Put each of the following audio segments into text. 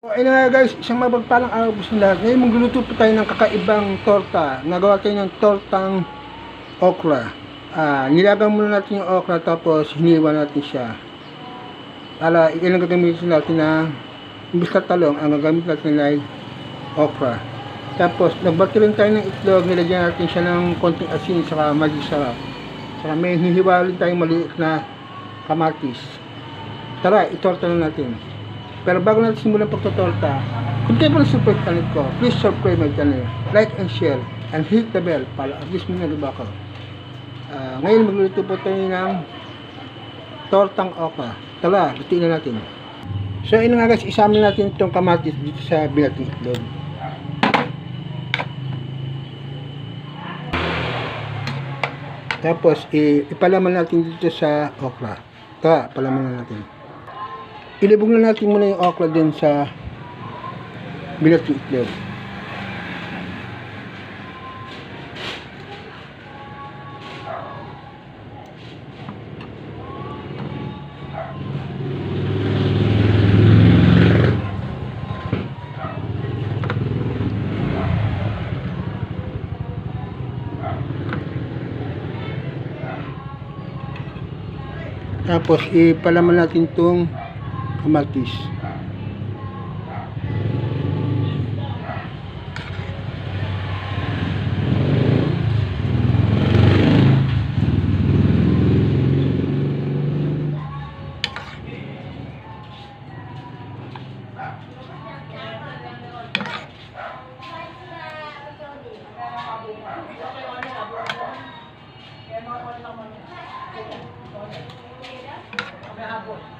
So, ayun nga guys, isang mabagpalang araw po sa lahat. Ngayon magluluto po tayo ng kakaibang torta. Nagawa tayo ng tortang okra. Ah, nilagang muna natin yung okra tapos hiniwa natin siya. Para ilang gagamitin natin na imbis na talong, ang gagamit natin ay okra. Tapos nagbati tayo ng itlog, nilagyan natin siya ng konting asin saka maging sarap. Saka may hihiwa tayong maliit na kamatis. Tara, itorta na natin. Pero bago natin simulan pagtotorta, kung kayo pa support channel ko, please subscribe my channel, like and share, and hit the bell para at least may naliba ko. Ah, ngayon magluluto po tayo ng tortang okra. Tara, lutuin na natin. So, yun nga guys, isama natin itong kamatis dito sa binating itlog. Tapos, ipalaman natin dito sa okra. Tara, palaman na natin. Ilibog na natin muna yung okra din sa binating itlog. Tapos, ipalaman natin itong Maltese. Thank.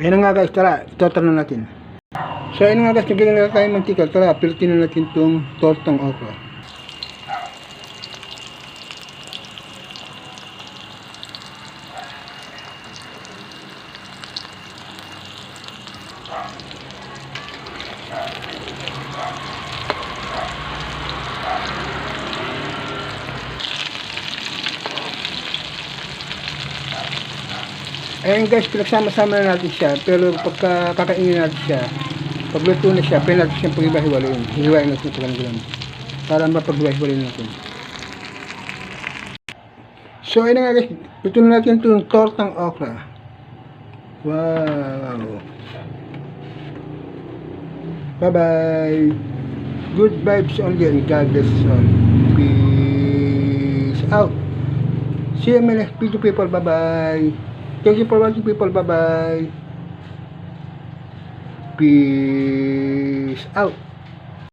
Ayan nga guys, tara, itotor na natin. So ayun nga guys, nagiging na tayo mantika. Tara, pilutin na natin itong tortang okra. Ayan guys, pinagsama-sama na natin siya. Pero pagka kakainin natin siya, pagluto na siya, pwede natin siyang pag-ibahiwalayin. Hihiwain natin ito lang Para mapag-ibahiwalayin natin. So, ayun nga guys, luto na natin itong tortang okra. Wow! Bye-bye! Good vibes only and God bless all. Peace out! See you in my next video people. Bye-bye! Thank you for watching people. Bye-bye. Peace out.